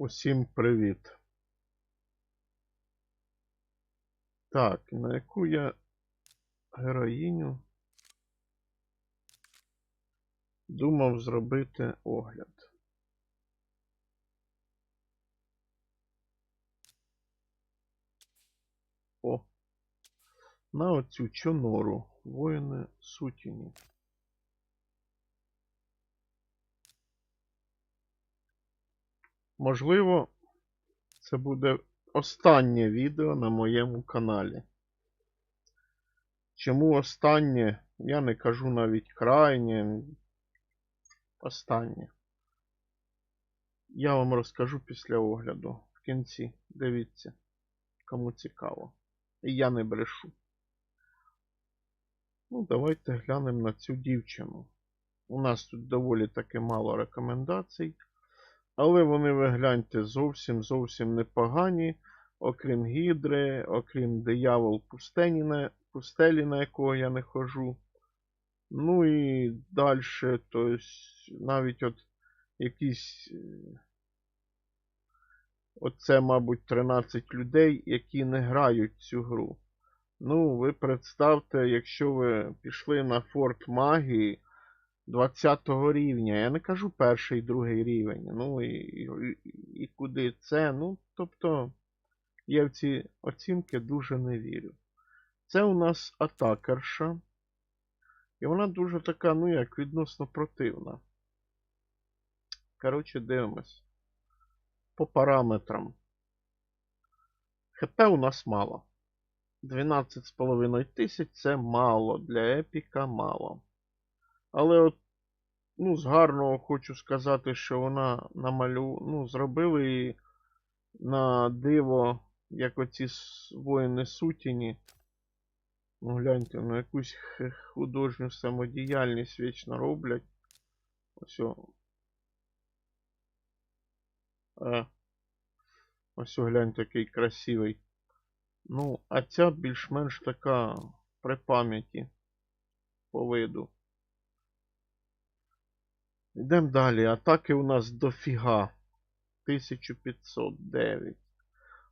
Усім привіт. Так, на яку я героїню думав зробити огляд. О, на оцю чонору воїни сутіні. Можливо, це буде останнє відео на моєму каналі. Чому останнє? Я не кажу навіть крайнє. Останнє. Я вам розкажу після огляду. В кінці. Дивіться, кому цікаво. І я не брешу. Ну, давайте глянемо на цю дівчину. У нас тут доволі таки мало рекомендацій. Але вони, ви гляньте, зовсім зовсім непогані. Окрім гідри, окрім диявол пустелі, на якого я не хожу. Ну і далі, то есть, навіть от якісь. е, Оце, мабуть, 13 людей, які не грають цю гру. Ну, ви представте, якщо ви пішли на Форт Магії 20 рівня. Я не кажу перший, другий рівень. Ну і, і, і куди це. Ну, тобто, я в ці оцінки дуже не вірю. Це у нас атакерша. І вона дуже така, ну як, відносно противна. Коротше, дивимось. По параметрам. ХП у нас мало. 12,5 тисяч це мало. Для епіка мало. Але от, ну, з гарного хочу сказати, що вона намалю... ну, зробили її на диво, як оці воїни сутіні. Ну, гляньте, ну якусь художню самодіяльність вічно роблять. Ось. Е. Ось о, гляньте, який красивий. Ну, а ця більш-менш така при пам'яті по виду. Йдемо далі. Атаки у нас дофіга. 1509.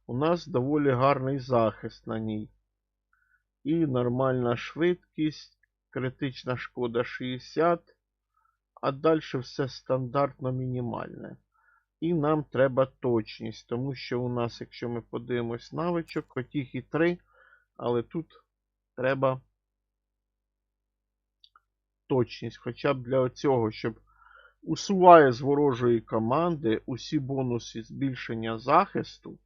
У нас доволі гарний захист на ній. І нормальна швидкість. Критична шкода 60. А далі все стандартно мінімальне. І нам треба точність, тому що у нас, якщо ми подивимось навичок, хоч їх і 3, але тут треба точність. Хоча б для цього, щоб усуває з ворожої команди усі бонуси збільшення захисту,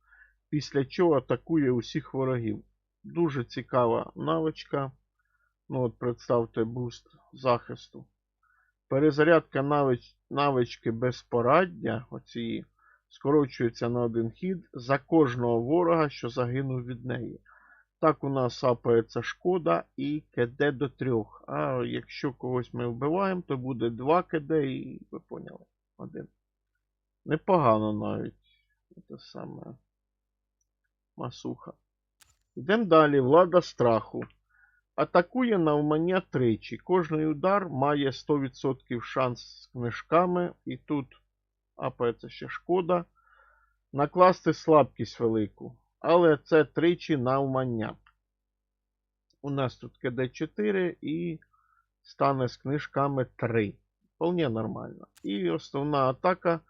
після чого атакує усіх ворогів. Дуже цікава навичка. Ну, от представте буст захисту. Перезарядка навич... навички безпораддя оцієї скорочується на один хід за кожного ворога, що загинув від неї. Так у нас апається шкода і КД до 3. А якщо когось ми вбиваємо, то буде 2 КД і ви поняли. Один. Непогано навіть. Це саме масуха. Йдемо далі. Влада страху. Атакує навмання тричі. Кожний удар має 100% шанс з книжками. І тут апається ще шкода. Накласти слабкість велику. Але це тричі навмання. У нас тут КД 4 і стане з книжками 3. Вполне нормально. І основна атака.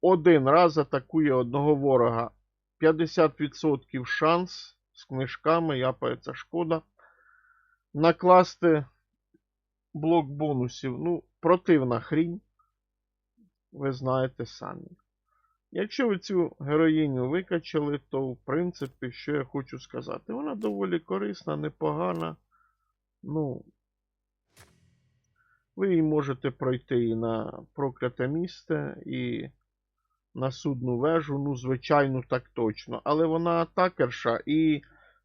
Один раз атакує одного ворога. 50% шанс з книжками, япається шкода. Накласти блок бонусів. Ну, противна хрінь. Ви знаєте самі. Якщо ви цю героїню викачали, то в принципі, що я хочу сказати, вона доволі корисна, непогана. Ну, ви її можете пройти і на прокляте місце, і на судну вежу, ну, звичайно, так точно. Але вона атакерша і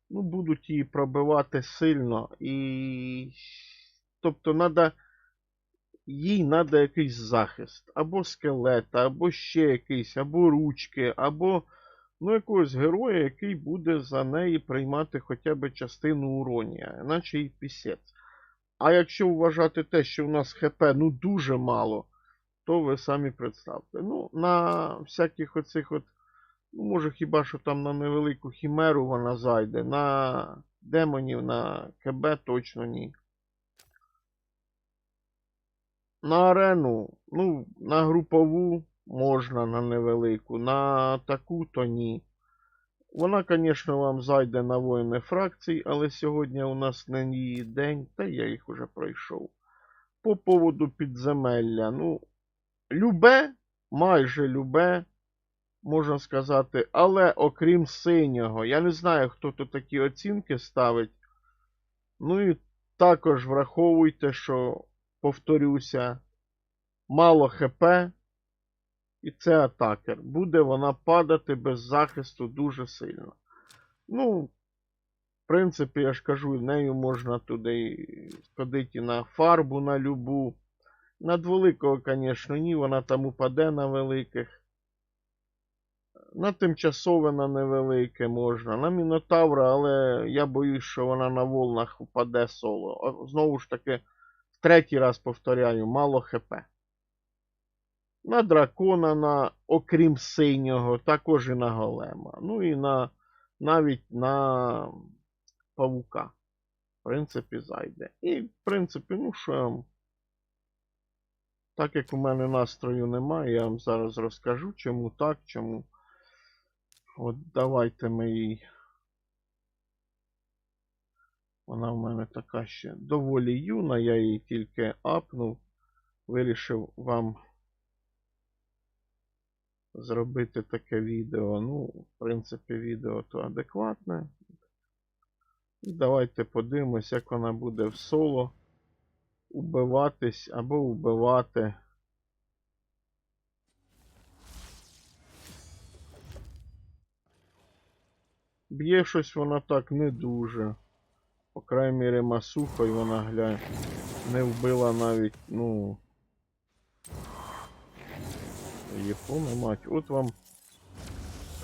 ну, будуть її пробивати сильно. І. Тобто, надо їй треба якийсь захист. Або скелета, або ще якийсь, або ручки, або ну, якогось героя, який буде за неї приймати хоча б частину уронія, іначе їй пісець. А якщо вважати те, що у нас ХП ну дуже мало, то ви самі представте. Ну, на всяких оцих от, ну, може хіба що там на невелику хімеру вона зайде, на демонів, на КБ точно ні. На арену, ну, на групову можна, на невелику, на таку то ні. Вона, звісно, вам зайде на воїни фракцій, але сьогодні у нас не її день, та я їх уже пройшов. По поводу підземелля. Ну, любе, майже любе, можна сказати, але окрім синього. Я не знаю, хто тут такі оцінки ставить. Ну і також враховуйте, що, повторюся, мало ХП. І це атакер. Буде вона падати без захисту дуже сильно. Ну, в принципі, я ж кажу, нею можна туди сходити на фарбу на любу. На дволикого, звісно, ні, вона там упаде на великих. На тимчасове на невелике можна. На Мінотавра, але я боюсь, що вона на волнах впаде соло. Знову ж таки, третій раз повторяю, мало ХП. На дракона, на, окрім синього, також і на голема. Ну і на навіть на павука. В принципі, зайде. І, в принципі, ну що я вам. Так як у мене настрою немає, я вам зараз розкажу, чому так, чому. От давайте ми їй. Вона в мене така ще доволі юна, я її тільки апнув. Вирішив вам зробити таке відео. Ну, в принципі, відео то адекватне. І давайте подивимось, як вона буде в соло убиватись або убивати. Б'є щось вона так не дуже. По крайній мірі масухою вона глянь. Не вбила навіть, ну. Єпона мать, от вам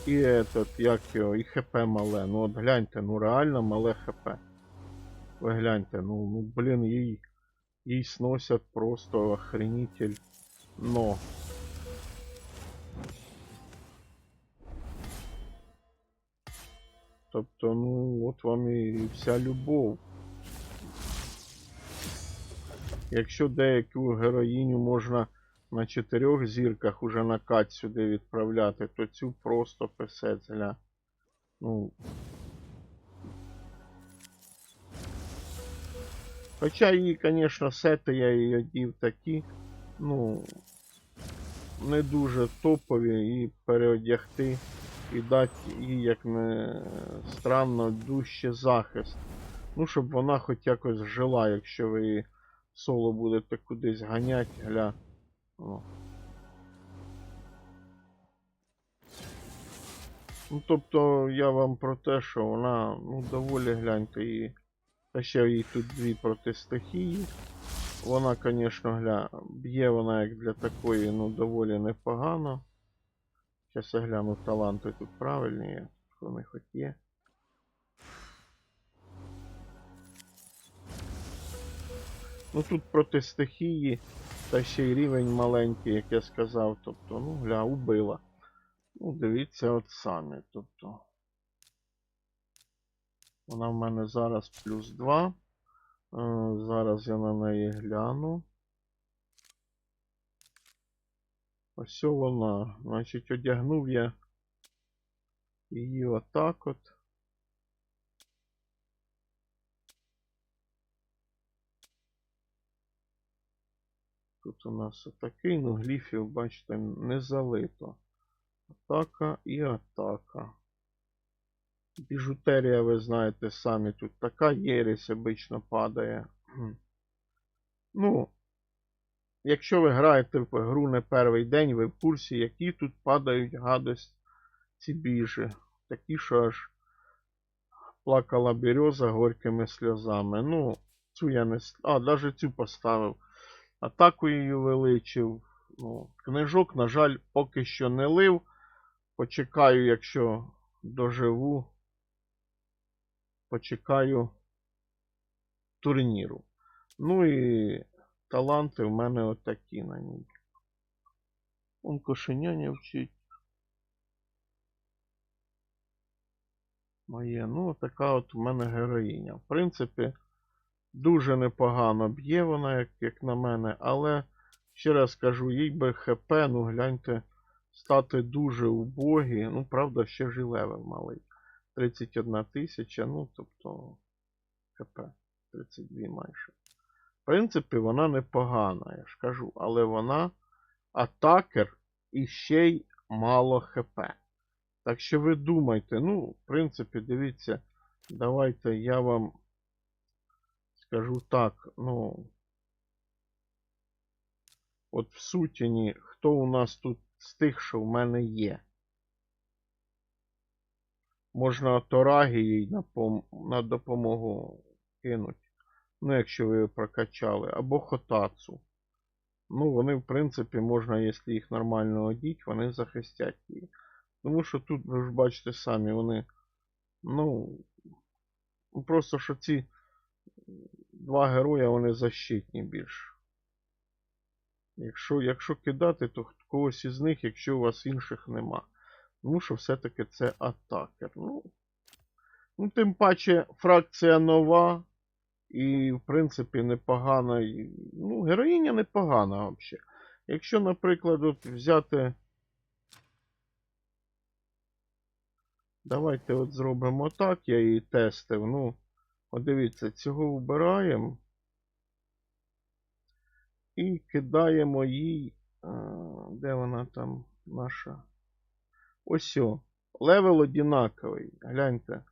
і этот, як його, і ХП мале. Ну от гляньте, ну реально мале ХП. Ви гляньте, ну, ну блін, їй, їй сносять просто охренитель. Но. Тобто, ну, от вам і вся любов. Якщо деяку героїню можна на чотирьох зірках уже на кат сюди відправляти, то цю просто писець, гля. Ну. Хоча її, звісно, сети я її одів такі, ну, не дуже топові і переодягти і дати їй, як не странно, дужче захист. Ну, щоб вона хоч якось жила, якщо ви її соло будете кудись ганяти, гля. О. Ну, тобто я вам про те, що вона, ну, доволі гляньте її. Та ще їй тут дві проти стихії. Вона, звісно, б'є вона як для такої, ну, доволі непогано. Зараз я гляну таланти тут правильні, є, вони хоч є. Ну тут проти стихії, та ще й рівень маленький, як я сказав. Тобто, ну, гля, убила. Ну, дивіться от самі. Тобто. Вона в мене зараз плюс 2. Е, Зараз я на неї гляну. Ось вона. Значить, одягнув я її отак от. Тут у нас отакий, ну гліфів, бачите, не залито. Атака і атака. Біжутерія, ви знаєте самі, тут така єресь обично падає. Ну, якщо ви граєте в гру не перший день, ви в курсі, які тут падають гадость ці біжі. Такі, що аж плакала береза горькими сльозами. Ну, цю я не... А, навіть цю поставив. Атаку її увеличив. Ну, книжок, на жаль, поки що не лив. Почекаю, якщо доживу. Почекаю турніру. Ну і таланти в мене отакі на ній. Он кошеня вчить. Моє. Ну, така от у мене героїня. В принципі, дуже непогано б'є вона, як, як на мене, але, ще раз кажу, їй би ХП, ну гляньте, стати дуже убогі. Ну, правда, ще ж і левел малий. 31 тисяча, ну, тобто ХП 32 майже. В принципі, вона непогана, я ж кажу, але вона атакер і ще й мало ХП. Так що ви думайте, ну, в принципі, дивіться, давайте я вам скажу так, ну. От в сутіні, хто у нас тут з тих, що в мене є? Можна Торагі їй на, допомогу кинуть. Ну, якщо ви прокачали. Або Хотацу. Ну, вони, в принципі, можна, якщо їх нормально одіть, вони захистять її. Тому що тут, ви ж бачите самі, вони. Ну. ну, Просто що ці два героя, вони защитні більш. Якщо, якщо кидати, то когось із них, якщо у вас інших нема. Тому що все-таки це атакер. Ну, ну, тим паче, фракція нова. І, в принципі, непогана. Ну, героїня непогана взагалі. Якщо, наприклад, от взяти. Давайте от зробимо так, я її тестив. Ну, от дивіться, цього вбираємо. І кидаємо їй. Де вона там наша? Ось. Левел одинаковий. Гляньте.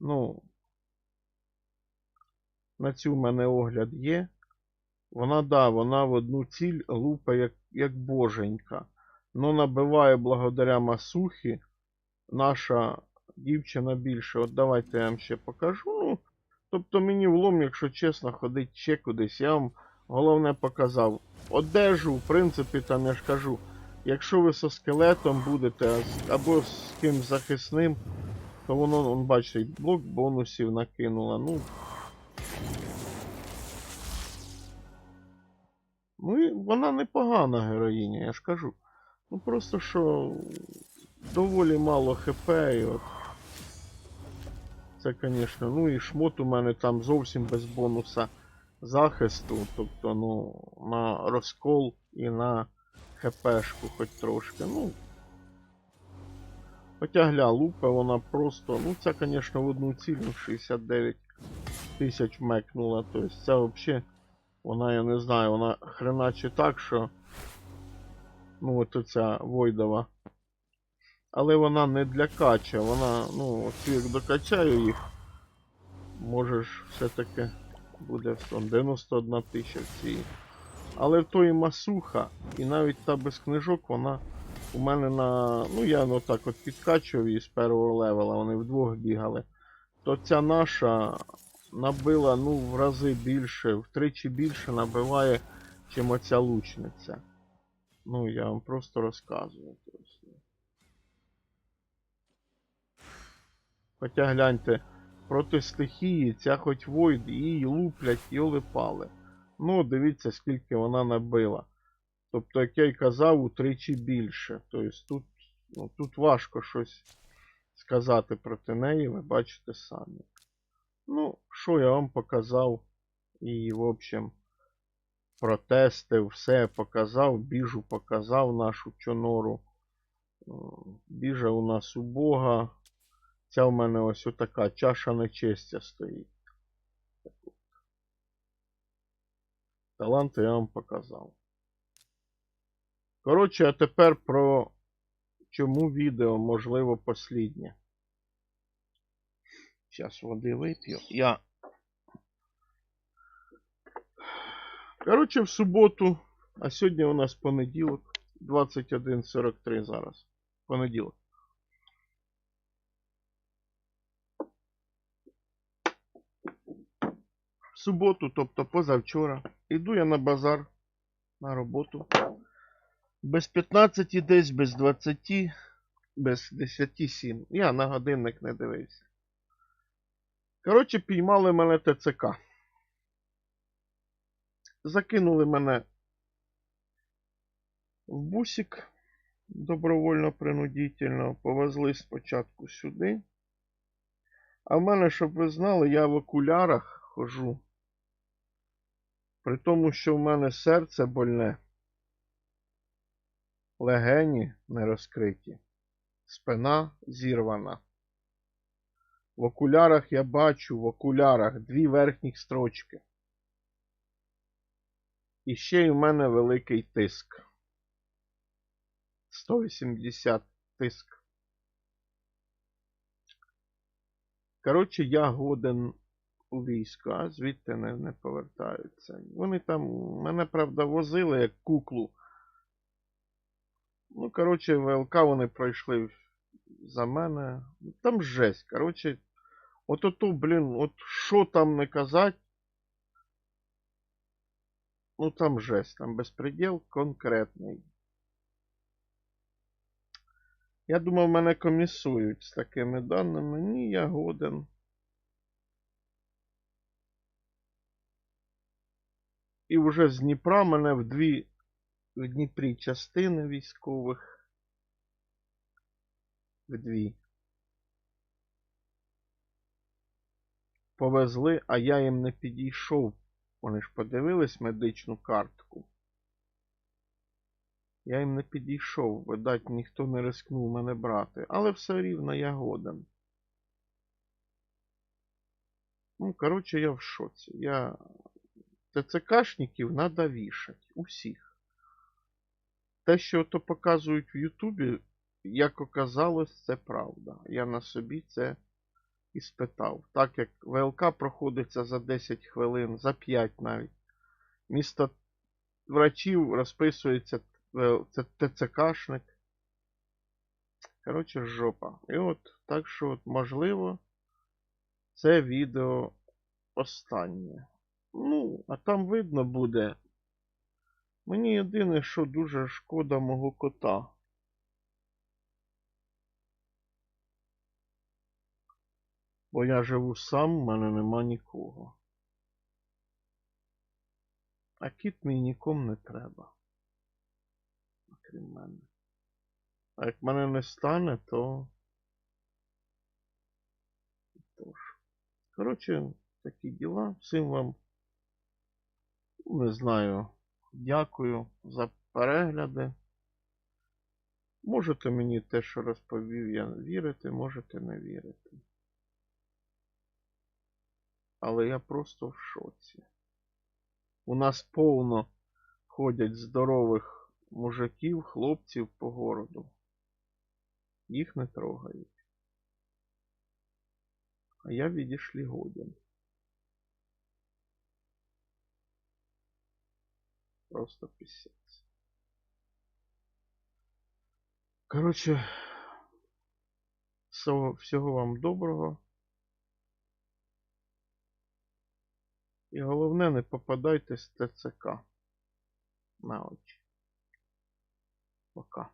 Ну. На цю в мене огляд є. Вона, да, вона в одну ціль лупа як, як боженька. Ну, набиває благодаря масухі наша дівчина більше. От давайте я вам ще покажу. Ну, тобто мені влом, якщо чесно, ходить ще кудись. Я вам головне показав. Одежу, в принципі, там я ж кажу, якщо ви со скелетом будете або з ким захисним, то воно, вон, бачите, блок бонусів накинуло. Ну, Ну і вона непогана героїня, я ж кажу. Ну просто що доволі мало ХП і от. Це, звісно, ну і шмот у мене там зовсім без бонуса захисту. Тобто, ну, на розкол і на ХПшку хоч трошки. Ну. Хоча гля, лупа, вона просто. Ну, це, звісно, в одну ціль ну, 69 тисяч мекнула. Тобто це взагалі. Вона, я не знаю, вона хреначе так, що. Ну, от оця Войдова. Але вона не для кача, вона, ну, от як докачаю їх, можеш все-таки буде он, 91 тисяча в цій. Але в тої масуха, і навіть та без книжок, вона у мене на. Ну, я ну так от підкачував її з першого левела, вони вдвох бігали. То ця наша набила ну, в рази більше, втричі більше набиває, чим оця лучниця. Ну, я вам просто розказую. Хоча гляньте, проти стихії ця хоч Войд, її луплять, йоли пали. Ну, дивіться, скільки вона набила. Тобто, як я й казав, утричі більше. Тобто тут, ну, тут важко щось сказати проти неї, ви бачите самі. Ну, що я вам показав. І, в общем, протестив, все показав, біжу показав нашу чонору. Біжа у нас убога. Ця в мене ось отака чаша нечестя стоїть. Таланти я вам показав. Коротше, а тепер про чому відео, можливо, посліднє. Зараз води вип'ю. Я. Коротше, в суботу, а сьогодні у нас понеділок, 21.43 зараз. Понеділок. В суботу, тобто позавчора, іду я на базар на роботу. Без 15 десь, без 20, без 10 Я на годинник не дивився. Коротше, піймали мене ТЦК. Закинули мене в бусик. добровольно-принудительно повезли спочатку сюди. А в мене, щоб ви знали, я в окулярах хожу. При тому, що в мене серце больне, легені не розкриті, спина зірвана. В окулярах я бачу, в окулярах дві верхніх строчки. І ще й в мене великий тиск. 180 тиск. Коротше, я годен у війську, а звідти не, не повертаються. Вони там мене, правда, возили як куклу. Ну, коротше, ВЛК вони пройшли за мене. Там жесть. Коротше, от ото, блін, от що там не казать. Ну там жесть, там безпреділ конкретний. Я думав, мене комісують з такими даними. Ні, я годен. І вже з Дніпра мене в дві в Дніпрі частини військових. В дві. Повезли, а я їм не підійшов. Вони ж подивились медичну картку. Я їм не підійшов, видать, ніхто не рискнув мене брати, але все рівно я годен. Ну, коротше, я в шоці. Я... ТЦКшників надо вішать. Усіх. Те, що то показують в Ютубі, як оказалось, це правда. Я на собі це і спитав. Так як ВЛК проходиться за 10 хвилин, за 5 навіть. Місто врачів розписується Е, це ТЦКшник. Коротше, жопа. І от, так що, от, можливо, це відео останнє. Ну, а там видно буде. Мені єдине, що дуже шкода мого кота. Бо я живу сам, в мене нема нікого. А кіт мені нікому не треба крім мене. А як мене не стане, то. Тож. Коротше, такі діла. Всім вам, не знаю, дякую за перегляди. Можете мені те, що розповів, я вірити, можете не вірити. Але я просто в шоці. У нас повно ходять здорових мужиків, хлопців по городу. Їх не трогають. А я відійшлі годен. Просто писець. Коротше, всього вам доброго. І головне, не попадайте з ТЦК на очі. Пока.